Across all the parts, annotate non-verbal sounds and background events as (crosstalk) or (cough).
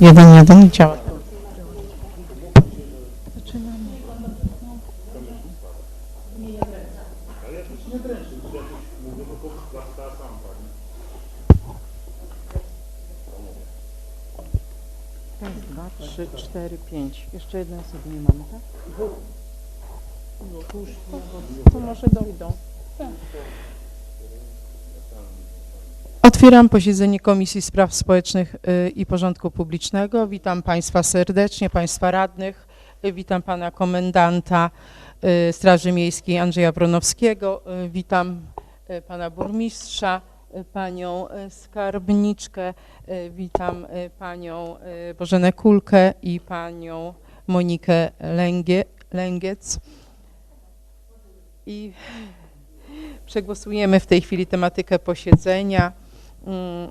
Jeden, jeden, działa. Dwa, trzy, cztery, pięć. Jeszcze jednej osoby nie mamy, tak? Dwóch. To, może dojdą. Otwieram posiedzenie Komisji Spraw Społecznych y, i Porządku Publicznego. Witam Państwa serdecznie, Państwa radnych. Y, Witam Pana Komendanta y, Straży Miejskiej Andrzeja Wronowskiego. Y, Witam Pana Burmistrza, Panią Skarbniczkę. Witam Panią Bożenę Kulkę i Panią Monikę Lęgie, Lęgiec. I przegłosujemy w tej chwili tematykę posiedzenia. Mm,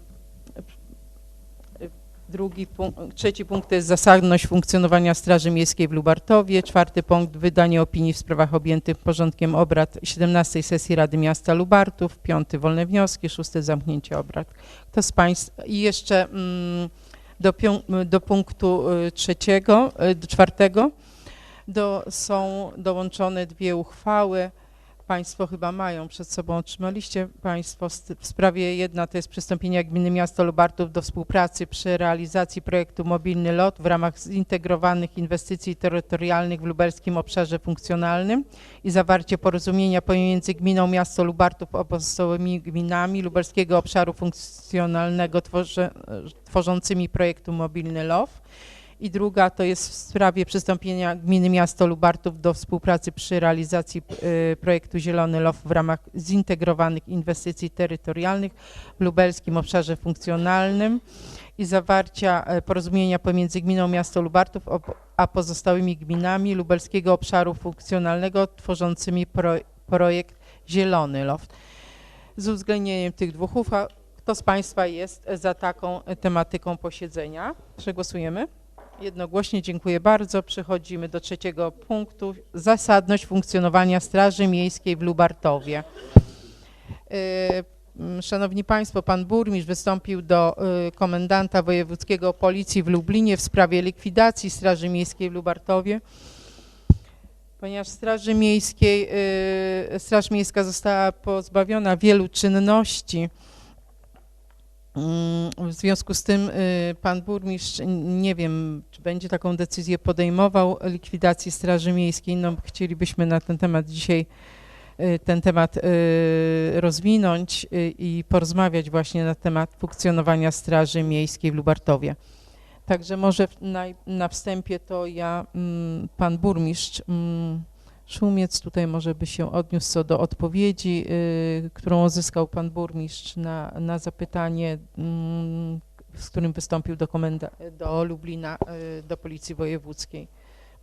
Drugi punkt, trzeci punkt to jest zasadność funkcjonowania Straży Miejskiej w Lubartowie. Czwarty punkt wydanie opinii w sprawach objętych porządkiem obrad 17 sesji Rady Miasta Lubartów. Piąty wolne wnioski, szósty zamknięcie obrad. Kto z Państwa i jeszcze mm, do, do punktu y, trzeciego, y, czwartego do, są dołączone dwie uchwały. Państwo chyba mają przed sobą, otrzymaliście Państwo st- w sprawie jedna to jest przystąpienie Gminy Miasto Lubartów do współpracy przy realizacji projektu Mobilny Lot w ramach zintegrowanych inwestycji terytorialnych w lubelskim obszarze funkcjonalnym i zawarcie porozumienia pomiędzy Gminą Miasto Lubartów a pozostałymi gminami lubelskiego obszaru funkcjonalnego tworze, tworzącymi projektu Mobilny LOW. I druga to jest w sprawie przystąpienia Gminy Miasto Lubartów do współpracy przy realizacji y, projektu Zielony LOW w ramach zintegrowanych inwestycji terytorialnych w lubelskim obszarze funkcjonalnym i zawarcia e, porozumienia pomiędzy Gminą Miasto Lubartów a pozostałymi gminami lubelskiego obszaru funkcjonalnego tworzącymi pro, projekt Zielony LOW. Z uwzględnieniem tych dwóch uchwał, kto z Państwa jest za taką tematyką posiedzenia? Przegłosujemy. Jednogłośnie dziękuję bardzo. Przechodzimy do trzeciego punktu. Zasadność funkcjonowania Straży Miejskiej w Lubartowie. Mm, Szanowni Państwo, Pan Burmistrz wystąpił do y, komendanta wojewódzkiego Policji w Lublinie w sprawie likwidacji Straży Miejskiej w Lubartowie. Ponieważ Straży Miejskiej, y, Straż Miejska została pozbawiona wielu czynności, W związku z tym y, pan burmistrz, nie wiem, czy będzie taką decyzję podejmował likwidacji Straży Miejskiej. No, chcielibyśmy na ten temat dzisiaj y, ten temat y, rozwinąć i porozmawiać właśnie na temat funkcjonowania Straży Miejskiej w Lubartowie. Także może na, na wstępie to ja, mm, pan burmistrz mm, Szumiec tutaj może by się odniósł co do odpowiedzi, y, którą uzyskał pan burmistrz na, na zapytanie, mm, z którym wystąpił do, komenda, do Lublina, y, do Policji Wojewódzkiej.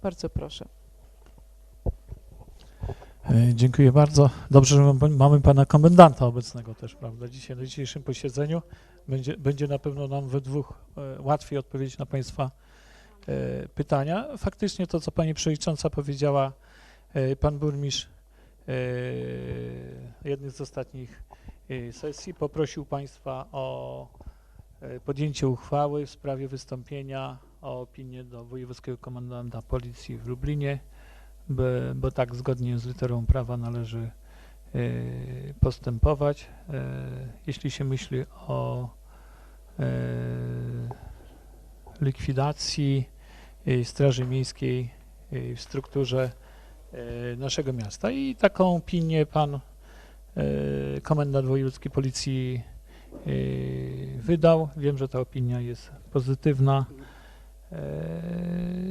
Bardzo proszę. E, Dziękuję bardzo. Dobrze, że mam- mamy pana komendanta obecnego też, prawda? Dzisiaj na dzisiejszym posiedzeniu będzie, będzie na pewno nam we dwóch e, łatwiej odpowiedzieć na państwa e, pytania. Faktycznie to, co pani przewodnicząca powiedziała, pan burmistrz e, jednej z ostatnich e, sesji poprosił państwa o e, podjęcie uchwały w sprawie wystąpienia o opinię do wojewódzkiego komendanta policji w Lublinie bo, bo tak zgodnie z literą prawa należy e, postępować. E, Jeśli się myśli o e, likwidacji e, Straży Miejskiej e, w strukturze e, naszego miasta i taką opinię pan e, komendant wojewódzki policji e, wydał. Wiem, że ta opinia jest pozytywna.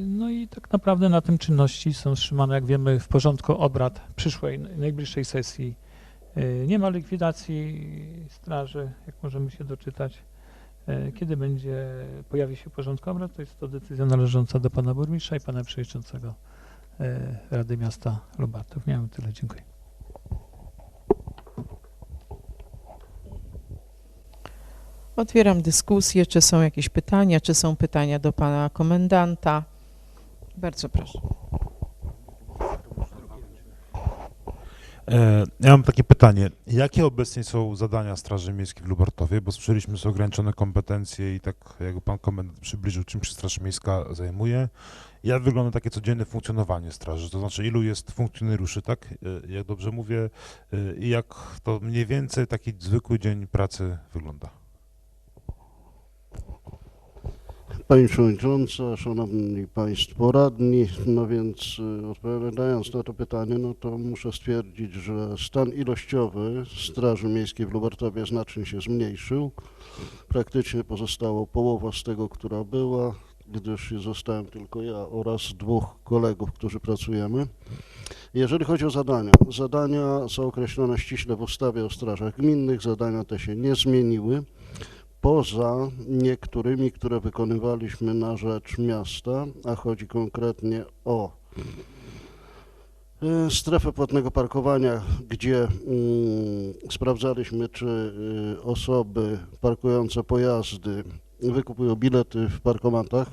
No i tak naprawdę na tym czynności są wstrzymane, jak wiemy, w porządku obrad przyszłej, najbliższej sesji. Nie ma likwidacji straży, jak możemy się doczytać. Kiedy będzie, pojawi się w porządku obrad, to jest to decyzja należąca do pana burmistrza i pana przewodniczącego Rady Miasta Lubartów. Miałem tyle, dziękuję. Otwieram dyskusję. Czy są jakieś pytania? Czy są pytania do pana komendanta? Bardzo proszę. Ja mam takie pytanie. Jakie obecnie są zadania Straży Miejskiej w Lubartowie? Bo słyszeliśmy, są ograniczone kompetencje i tak jakby pan komendant przybliżył, czym się Straż Miejska zajmuje. Jak wygląda takie codzienne funkcjonowanie straży? To znaczy, ilu jest funkcjonariuszy, tak? E, Jak dobrze mówię, e, i jak to mniej więcej taki zwykły dzień pracy wygląda? Pani Przewodnicząca, Szanowni Państwo Radni, no więc y, odpowiadając na to pytanie, no to muszę stwierdzić, że stan ilościowy Straży Miejskiej w Lubartowie znacznie się zmniejszył. Praktycznie pozostało połowa z tego, która była, gdyż zostałem tylko ja oraz dwóch kolegów, którzy pracujemy. Jeżeli chodzi o zadania, zadania są określone ściśle w ustawie o strażach gminnych, zadania te się nie zmieniły poza niektórymi, które wykonywaliśmy na rzecz miasta, a chodzi konkretnie o e, strefę płatnego parkowania, gdzie mm, sprawdzaliśmy, czy y, osoby parkujące pojazdy wykupują bilety w parkomatach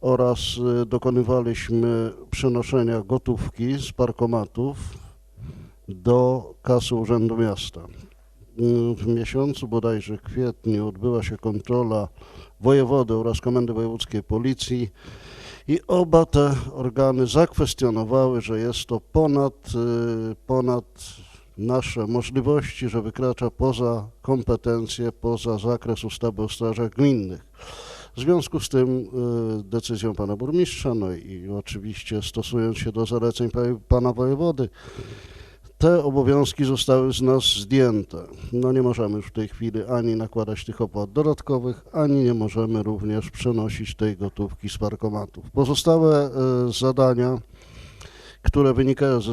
oraz y, dokonywaliśmy przenoszenia gotówki z parkomatów do kasy Urzędu Miasta w miesiącu bodajże kwietniu odbyła się kontrola wojewody oraz Komendy Wojewódzkiej Policji i oba te organy zakwestionowały, że jest to ponad, y, ponad nasze możliwości, że wykracza poza kompetencje, poza zakres ustawy o strażach gminnych. W związku z tym y, decyzją pana burmistrza, no i oczywiście stosując się do zaleceń pa- pana wojewody, te obowiązki zostały z nas zdjęte. No nie możemy już w tej chwili ani nakładać tych opłat dodatkowych, ani nie możemy również przenosić tej gotówki z parkomatów. Pozostałe e, zadania, które wynikają ze,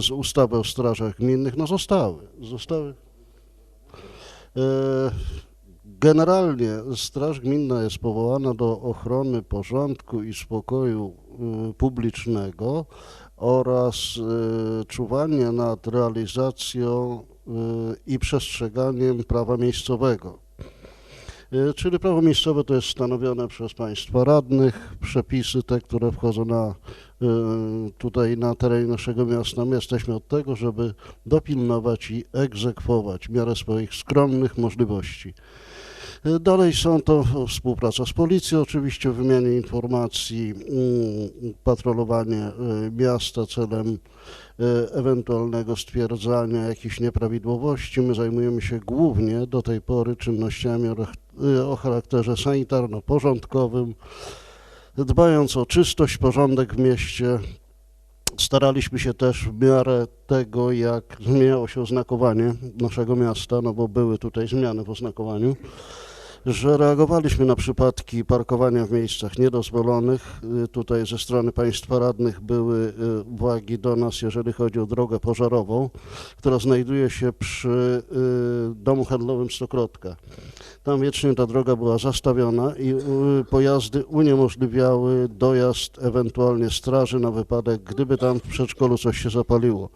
z ustawy o strażach gminnych, no zostały. Zostały. E, Generalnie Straż Gminna jest powołana do ochrony porządku i spokoju y, publicznego oraz y, czuwania nad realizacją y, i przestrzeganiem prawa miejscowego. Y, Czyli prawo miejscowe to jest stanowione przez państwa radnych, przepisy te, które wchodzą na, tutaj na terenie naszego miasta. My jesteśmy od tego, żeby dopilnować i egzekwować w miarę swoich skromnych możliwości. Dalej są to współpraca z policją, oczywiście wymianie informacji, mm, patrolowanie y, miasta celem y, ewentualnego stwierdzania jakichś nieprawidłowości. My zajmujemy się głównie do tej pory czynnościami y, o charakterze sanitarno-porządkowym, dbając o czystość, porządek w mieście. Staraliśmy się też w miarę tego, jak zmieniało się oznakowanie naszego miasta, no bo były tutaj zmiany w oznakowaniu, że reagowaliśmy na przypadki parkowania w miejscach niedozwolonych. Y, Tutaj ze strony państwa radnych były y, uwagi do nas, jeżeli chodzi o drogę pożarową, która znajduje się przy y, domu handlowym Stokrotka. Tam wiecznie ta droga była zastawiona i y, pojazdy uniemożliwiały dojazd ewentualnie straży na wypadek, gdyby tam w przedszkolu coś się zapaliło.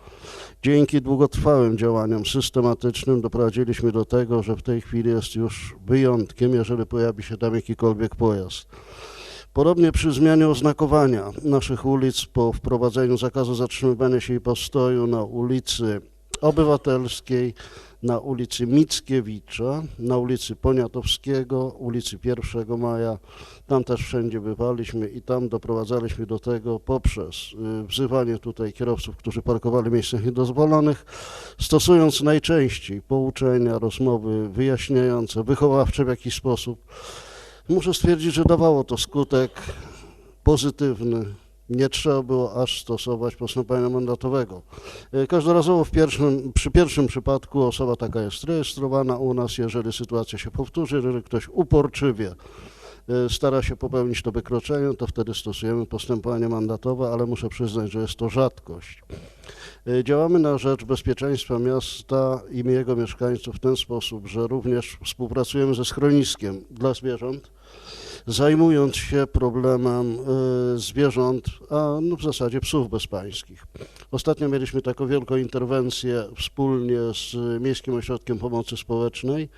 Dzięki długotrwałym działaniom systematycznym doprowadziliśmy do tego, że w tej chwili jest już wyjątkiem, jeżeli pojawi się tam jakikolwiek pojazd. Podobnie przy zmianie oznakowania naszych ulic po wprowadzeniu zakazu zatrzymywania się i postoju na ulicy Obywatelskiej, na ulicy Mickiewicza, na ulicy Poniatowskiego, ulicy 1 Maja. Tam też wszędzie bywaliśmy i tam doprowadzaliśmy do tego poprzez y, wzywanie tutaj kierowców, którzy parkowali w miejscach niedozwolonych, stosując najczęściej pouczenia, rozmowy wyjaśniające, wychowawcze w jakiś sposób. Muszę stwierdzić, że dawało to skutek pozytywny. Nie trzeba było aż stosować postępowania mandatowego. E, Każdorazowo w pierwszym, przy pierwszym przypadku osoba taka jest rejestrowana u nas, jeżeli sytuacja się powtórzy, jeżeli ktoś uporczywie e, stara się popełnić to wykroczenie, to wtedy stosujemy postępowanie mandatowe, ale muszę przyznać, że jest to rzadkość. E, Działamy na rzecz bezpieczeństwa miasta i jego mieszkańców w ten sposób, że również współpracujemy ze schroniskiem dla zwierząt. Zajmując się problemem y, zwierząt, a no w zasadzie psów bezpańskich. Ostatnio mieliśmy taką wielką interwencję wspólnie z Miejskim Ośrodkiem Pomocy Społecznej,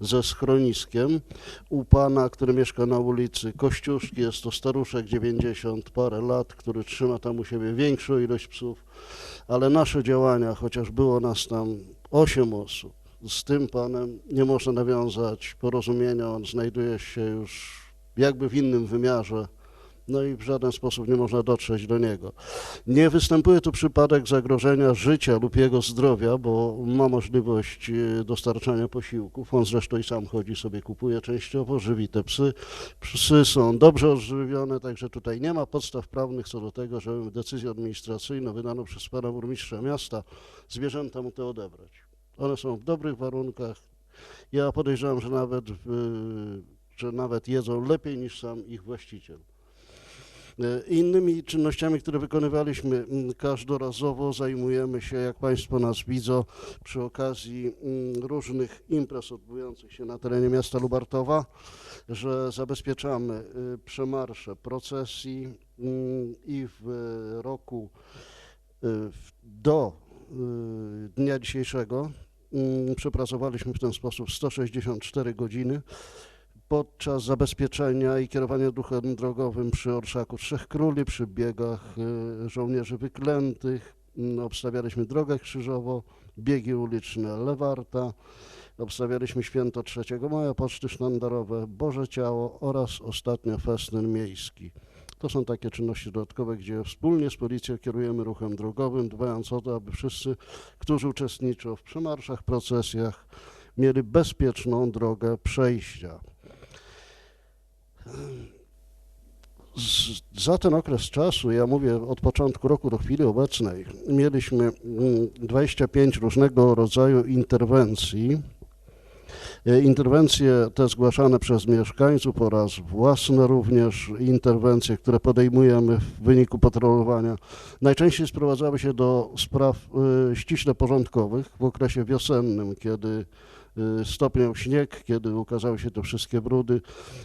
ze schroniskiem u pana, który mieszka na ulicy Kościuszki. Jest to staruszek 90 parę lat, który trzyma tam u siebie większą ilość psów, ale nasze działania, chociaż było nas tam 8 osób, z tym panem nie można nawiązać porozumienia, on znajduje się już jakby w innym wymiarze, no i w żaden sposób nie można dotrzeć do niego. Nie występuje tu przypadek zagrożenia życia lub jego zdrowia, bo ma możliwość e, dostarczania posiłków. On zresztą i sam chodzi sobie, kupuje częściowo, żywi te psy. Psy są dobrze odżywione, także tutaj nie ma podstaw prawnych co do tego, żeby decyzję administracyjną wydaną przez pana burmistrza miasta zwierzęta mu te odebrać. One są w dobrych warunkach. Ja podejrzewam, że nawet, w, że nawet jedzą lepiej niż sam ich właściciel. E, Innymi czynnościami, które wykonywaliśmy każdorazowo, zajmujemy się, jak Państwo nas widzą, przy okazji różnych imprez odbywających się na terenie miasta Lubartowa, że zabezpieczamy y, przemarsze procesji i w roku y, do y, dnia dzisiejszego przepracowaliśmy w ten sposób 164 godziny podczas zabezpieczenia i kierowania ruchem drogowym przy Orszaku Trzech Króli, przy biegach y, żołnierzy wyklętych, mm, obstawialiśmy drogę krzyżową, biegi uliczne Lewarta, obstawialiśmy święto 3 maja, poczty sztandarowe, Boże Ciało oraz ostatnio festyn miejski. To są takie czynności dodatkowe, gdzie wspólnie z policją kierujemy ruchem drogowym, dbając o to, aby wszyscy, którzy uczestniczą w przemarszach, procesjach, mieli bezpieczną drogę przejścia. Za ten okres czasu, ja mówię od początku roku do chwili obecnej, mieliśmy mm, 25 różnego rodzaju interwencji. E, Interwencje te zgłaszane przez mieszkańców oraz własne również interwencje, które podejmujemy w wyniku patrolowania, najczęściej sprowadzały się do spraw y, ściśle porządkowych w okresie wiosennym, kiedy y, stopniał śnieg, kiedy ukazały się te wszystkie brudy.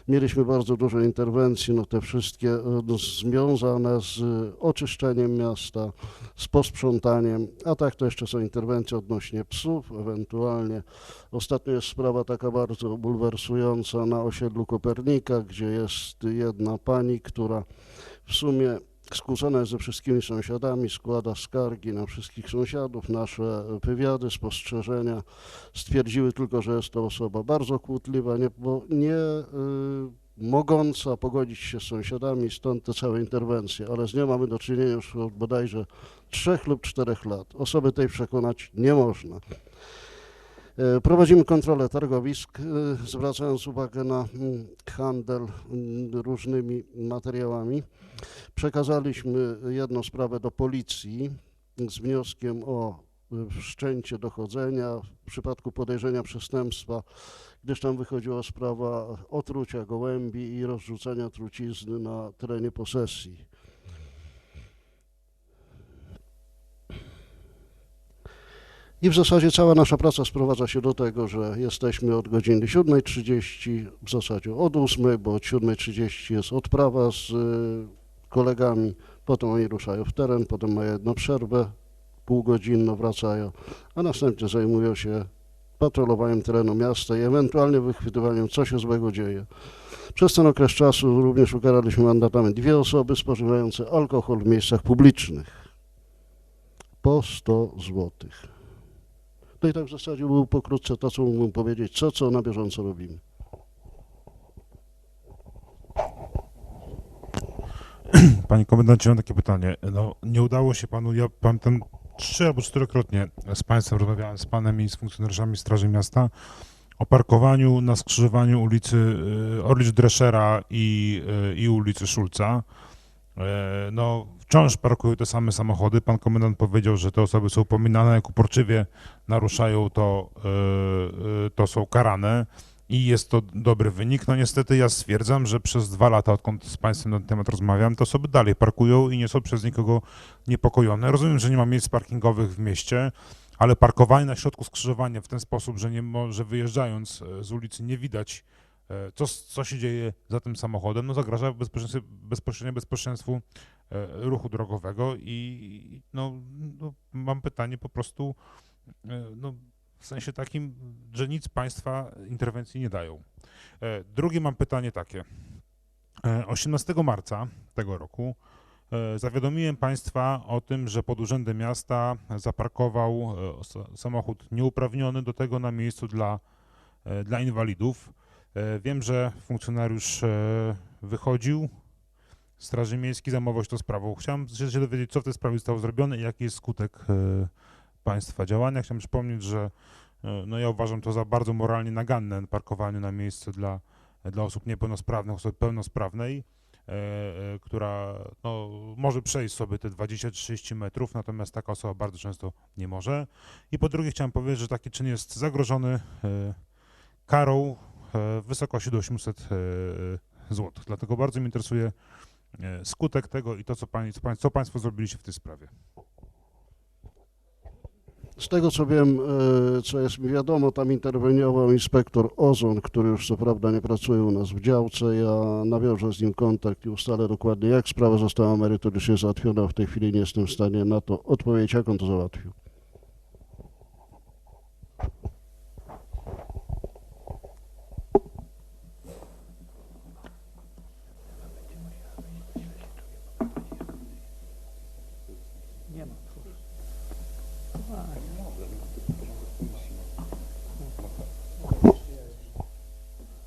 Mieliśmy bardzo dużo interwencji, no te wszystkie y, no, związane z y, oczyszczeniem miasta, z posprzątaniem, a tak to jeszcze są interwencje odnośnie psów, ewentualnie. Ostatnio jest sprawa taka bardzo bulwersująca na osiedlu Kopernika, gdzie jest jedna pani, która w sumie skłócona jest ze wszystkimi sąsiadami, składa skargi na wszystkich sąsiadów. Nasze wywiady, spostrzeżenia stwierdziły tylko, że jest to osoba bardzo kłótliwa, nie, bo nie y, mogąca pogodzić się z sąsiadami, stąd te całe interwencje, ale z nią mamy do czynienia już od bodajże trzech lub czterech lat. Osoby tej przekonać nie można. E, Prowadzimy kontrolę targowisk, e, zwracając uwagę na mm, handel mm, różnymi materiałami. Przekazaliśmy jedną sprawę do policji z wnioskiem o y, wszczęcie dochodzenia w przypadku podejrzenia przestępstwa, gdyż tam wychodziła sprawa otrucia gołębi i rozrzucenia trucizny na terenie posesji. I w zasadzie cała nasza praca sprowadza się do tego, że jesteśmy od godziny 7.30, w zasadzie od 8.00, bo od 7.30 jest odprawa z y, kolegami, potem oni ruszają w teren, potem mają jedną przerwę półgodzinną, wracają, a następnie zajmują się patrolowaniem terenu miasta i ewentualnie wychwytywaniem, co się złego dzieje. Przez ten okres czasu również ukaraliśmy mandatami dwie osoby spożywające alkohol w miejscach publicznych po 100 złotych. No i tak w zasadzie było pokrótce to, co mógłbym powiedzieć, co, co na bieżąco robimy. (clears throat) Panie komendancie, mam takie pytanie. No, nie udało się panu, ja pamiętam trzy albo czterokrotnie z państwem rozmawiałem z panem i z funkcjonariuszami Straży Miasta o parkowaniu na skrzyżowaniu ulicy y, Orlicz Dreschera i, y, i ulicy Szulca. E, No, wciąż parkują te same samochody. Pan komendant powiedział, że te osoby są upominane, jak uporczywie naruszają, to, y, y, to są karane i jest to dobry wynik. No niestety ja stwierdzam, że przez dwa lata, odkąd z Państwem na ten temat rozmawiam, te osoby dalej parkują i nie są przez nikogo niepokojone. Rozumiem, że nie ma miejsc parkingowych w mieście, ale parkowanie na środku skrzyżowania w ten sposób, że, nie mo- że wyjeżdżając e, z ulicy nie widać E, Co, co się dzieje za tym samochodem? No zagraża bezpieczeństwu, bezpośrednio bezpieczeństwu e, ruchu drogowego i no, no, mam pytanie po prostu e, no, w sensie takim, że nic państwa interwencji nie dają. E, Drugie mam pytanie takie. E, 18 marca tego roku e, zawiadomiłem państwa o tym, że pod urzędem miasta zaparkował e, sa- samochód nieuprawniony do tego na miejscu dla, e, dla inwalidów. E, Wiem, że funkcjonariusz e, wychodził, Straży Miejskiej zajmował tą sprawą. Chciałem się dowiedzieć, co w tej sprawie zostało zrobione i jaki jest skutek e, państwa działania. Chciałem przypomnieć, że e, no ja uważam to za bardzo moralnie naganne parkowanie na miejscu dla, dla osób niepełnosprawnych, osoby pełnosprawnej, e, która no, może przejść sobie te 20-30 metrów, natomiast taka osoba bardzo często nie może. I po drugie chciałem powiedzieć, że taki czyn jest zagrożony karą w wysokości do 800 zł. Dlatego bardzo mnie interesuje skutek tego i to, co, pani, co, co Państwo zrobiliście w tej sprawie. Z tego co wiem, e, co jest mi wiadomo, tam interweniował inspektor Ozon, który już co prawda nie pracuje u nas w działce. Ja nawiążę z nim kontakt i ustalę dokładnie, jak sprawa została merytorycznie załatwiona. W tej chwili nie jestem w stanie na to odpowiedzieć, jak on to załatwił. Nie ma. E,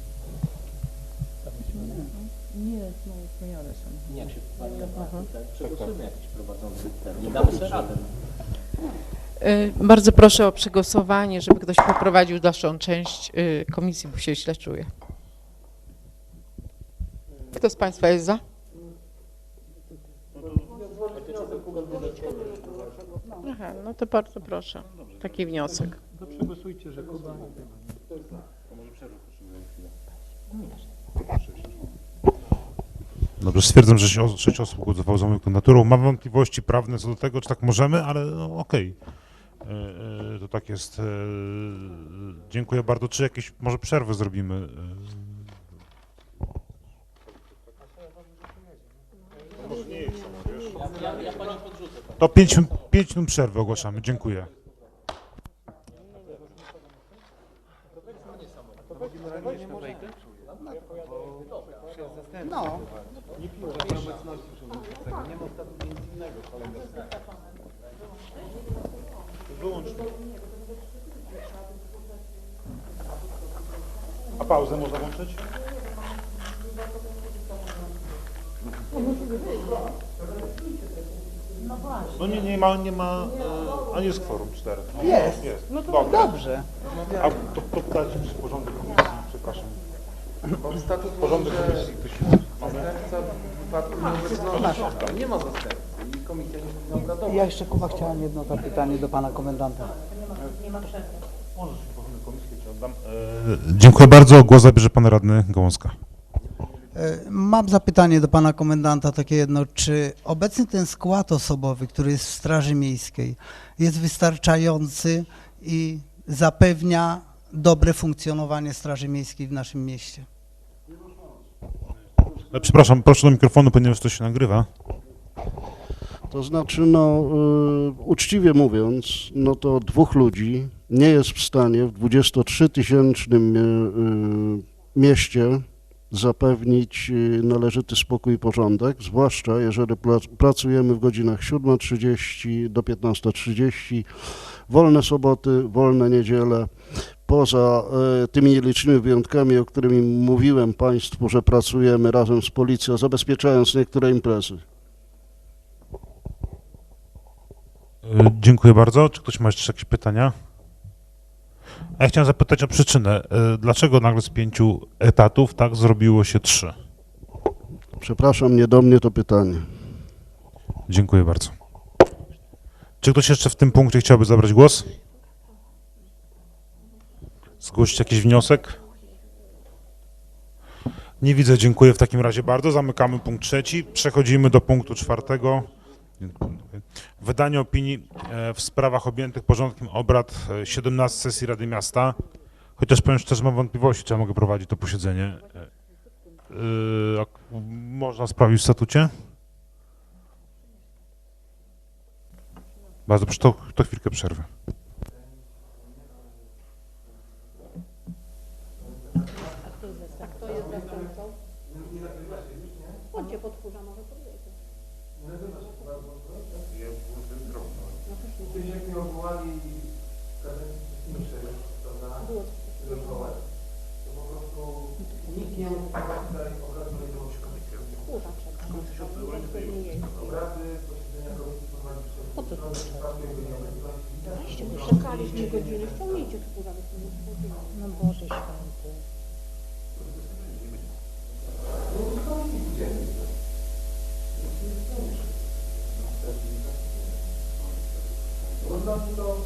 no zmienione są. Jak się pani przegłosujemy jakiś prowadzący ten. Nie damy sobie radę. Y, Bardzo proszę o przegłosowanie, żeby ktoś poprowadził dalszą część y, komisji, bo się źle czuję. Kto z Państwa jest za? Aha, no to bardzo proszę. Taki wniosek. To przegłosujcie, że Kuba... Dobrze, stwierdzam, że os- sześć osób głosowało za moją kandydaturą. Mam wątpliwości prawne co do tego, czy tak możemy, ale no, okej. E, e, To tak jest. E, Dziękuję bardzo. Czy jakieś może przerwy zrobimy? To pięć, pięć minut przerwy ogłaszamy. Dziękuję. Pauzę można włączyć? No nie, nie ma, nie ma, e, a jest kworum cztery. No, jest. jest. No to dobrze. A to, to pytacie przy porządek komisji, przepraszam. Porządek komisji ktoś mamy? Nie ma zastępcy i komisja nie powinna obradować. Ja jeszcze Kuba chciałem jedno zapytanie do pana komendanta. Komisji ci oddam. E, dziękuję bardzo. Głos zabierze pan radny Gąska. E, Mam zapytanie do pana komendanta takie jedno, czy obecny ten skład osobowy, który jest w Straży Miejskiej, jest wystarczający i zapewnia dobre funkcjonowanie Straży Miejskiej w naszym mieście? E, przepraszam, proszę do mikrofonu, ponieważ to się nagrywa. To znaczy, no, uczciwie mówiąc, no to dwóch ludzi nie jest w stanie w 23-tysięcznym y, y, mieście zapewnić y, należyty spokój i porządek, zwłaszcza jeżeli pracujemy w godzinach 7.30 do 15.30, wolne soboty, wolne niedziele. Poza tymi nielicznymi wyjątkami, o których mówiłem Państwu, że pracujemy razem z policją, zabezpieczając niektóre imprezy. E, Dziękuję bardzo. Czy ktoś ma jeszcze jakieś pytania? A ja chciałem zapytać o przyczynę. E, Dlaczego nagle z pięciu etatów tak zrobiło się trzy? Przepraszam, nie do mnie to pytanie. Dziękuję bardzo. Czy ktoś jeszcze w tym punkcie chciałby zabrać głos? Zgłosić jakiś wniosek? Nie widzę, dziękuję w takim razie bardzo. Zamykamy punkt trzeci. Przechodzimy do punktu czwartego. Wydanie opinii e, w sprawach objętych porządkiem obrad e, 17 sesji Rady Miasta. Chociaż powiem szczerze, mam wątpliwości, czy ja mogę prowadzić to posiedzenie. E, e, Można sprawdzić w statucie? Bardzo proszę, to, to chwilkę przerwy. Po co tu? Weźcie, bo godzinę, ściągnijcie skórza, No Boże święty.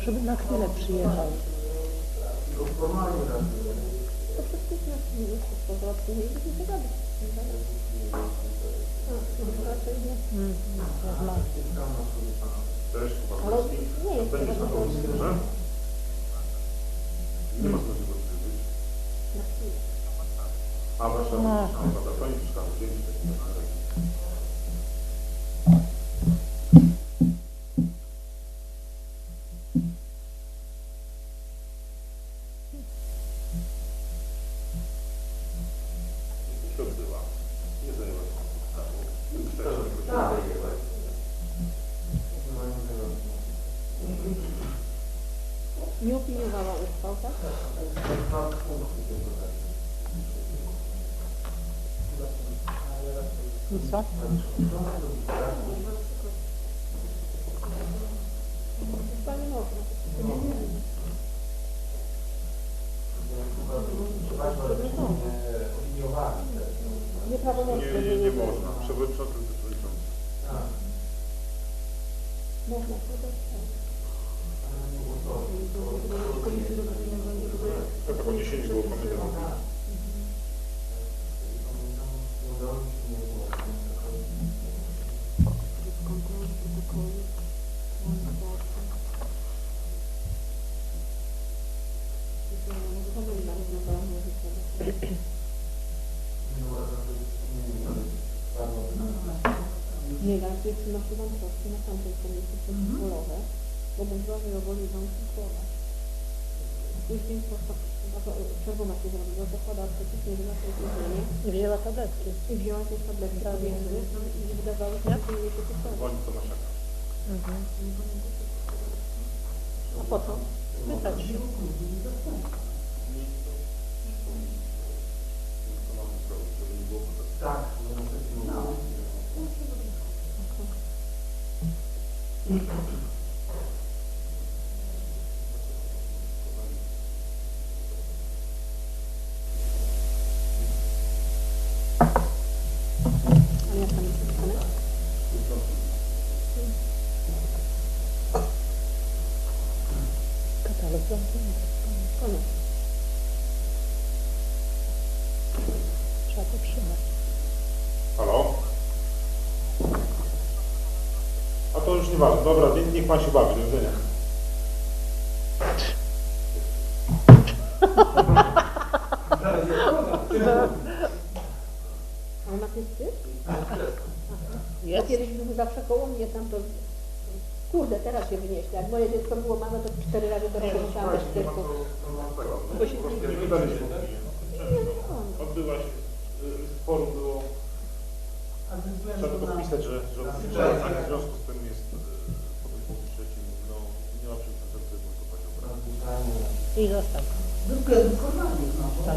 Żeby na chwilę przyjechał. To wszystkich nas nie jest, to załatwię, nie będzie się gadać. Raczej nie. Ale nie jest to ważne. Nie co? Nie. Nie, nie, nie można. Przewodniczący przewodniczący. Można, to też tak. Nie, ja jest na Siedemkowskiej, na tamtej komisji przeciwbólowe, bo będziemy robili wam słowa. Później czerwona się zrobiła, zakłada artykuł, nie na tej zmianie. I wzięła tabletki. I wzięła te tabletki pomiędzy i wydawało się, że jej się to samo. A po co? Spytać się. A jak tam jest napisane? Katalog zamknięty. Koniec. Trzeba to trzymać. Halo? Już nieważne. Dobra, niech, pan się bawi. Do widzenia. A ona jest ty? Ja Jest. kiedyś był zawsze koło mnie tam to... Kurde, teraz się wynieśli. Jak moje dziecko było małe, to cztery razy do rogu musiałam bez cyrku. Bo się nie no, Odbyła się, Trzeba tylko na... wpisać, że, że, że, że tak, w związku z tym jest po tym punkcie trzecim, no nie ma przekonsensu w kopaniu. I został. Drugiego kornalik, no to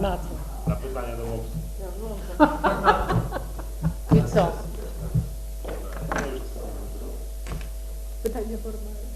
Na co? Na pytania do łopsu. I co? Pytanie formalne.